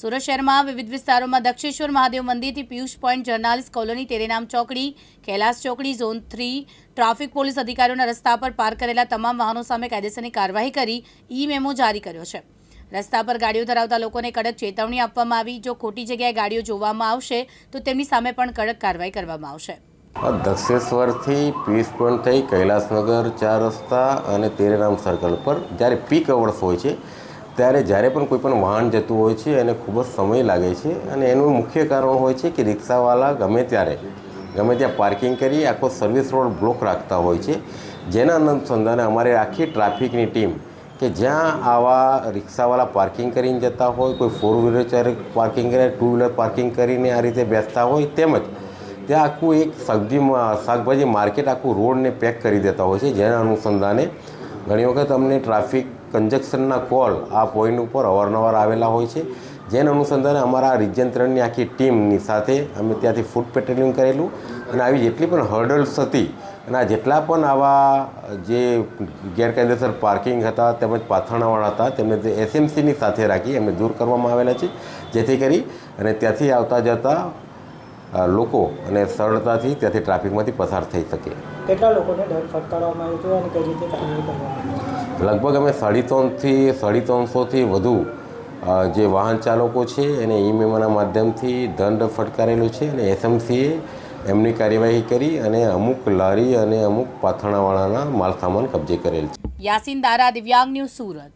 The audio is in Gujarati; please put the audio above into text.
સુરત શહેરમાં વિવિધ વિસ્તારોમાં દક્ષેશ્વર મહાદેવ મંદિરથી Piyush point journalist colony Terenam ચોકડી, કૈલાસ ચોકડી, ઝોન થ્રી, ટ્રાફિક પોલીસ અધિકારીઓના રસ્તા પર પાર્ક કરેલા તમામ વાહનો સામે કાયદેસરની કાર્યવાહી કરી ઈ મેમો જારી કર્યો છે. રસ્તા પર ગાડીઓ ધરાવતા લોકોને કડક ચેતવણી આપવામાં આવી. જો ખોટી જગ્યાએ ગાડીઓ જોવામાં આવશે, તો તેમની સામે પણ કડક કાર્યવાહી કરવામાં આવશે. દક્ષેશ્વરથી પિયુષ પોઈન્ટ થઈ કૈલાસનગર ચાર રસ્તા અને તેરેનામ સર્કલ પર જ્યારે પીક અવર્સ હોય છે ત્યારે જ્યારે પણ કોઈ પણ વાહન જતું હોય છે, એને ખૂબ જ સમય લાગે છે અને એનું મુખ્ય કારણ હોય છે કે રિક્ષાવાળા ગમે ત્યારે, ગમે ત્યાં પાર્કિંગ કરી આખો સર્વિસ રોડ બ્લોક રાખતા હોય છે. જેના અનુસંધાને અમારે આખી ટ્રાફિકની ટીમ કે જ્યાં આવા રિક્ષાવાળા પાર્કિંગ કરીને જતા હોય, કોઈ ફોર વ્હીલર પાર્કિંગ કરે ટુ વ્હીલર પાર્કિંગ કરીને આ રીતે બેસતા હોય તેમજ ત્યાં આખું એક સબ્જી શાકભાજી માર્કેટ આખું રોડને પેક કરી દેતા હોય છે. જેના અનુસંધાને ઘણી વખત અમને ટ્રાફિક કંજક્શનના કોલ આ પોઈન્ટ ઉપર અવારનવાર આવેલા હોય છે. જેના અનુસંધાને અમારા રિજન ત્રણની આખી ટીમની સાથે અમે ત્યાંથી ફૂડ પેટ્રોલિંગ કરેલું અને આવી જેટલી પણ હર્ડલ્સ હતી અને આ જેટલા પણ આવા જે ગેરકાયદેસર પાર્કિંગ હતા તેમજ પાથરણાવાળા હતા તેમને જે એસએમસીની સાથે રાખી અમે દૂર કરવામાં આવેલા છે. જેથી કરી અને ત્યાંથી આવતા જતા લોકો અને સરળતાથી ત્યાંથી ટ્રાફિકમાંથી પસાર થઈ શકે. કેટલા લોકોને ફટકારવામાં આવ્યો હતો અને કઈ રીતે લગભગ અમે સાડી ત્રણથી, સાડી ત્રણસોથી વધુ જે વાહન ચાલકો છે, એને ઈ માધ્યમથી દંડ ફટકારેલો છે અને એસએમસીએ એમની કાર્યવાહી કરી અને અમુક લારી અને અમુક પાથણાવાળાના માલ સામાન કબજે કરેલ છે. યાસીન દારા, દિવ્યાંગ ન્યૂઝ સુરત.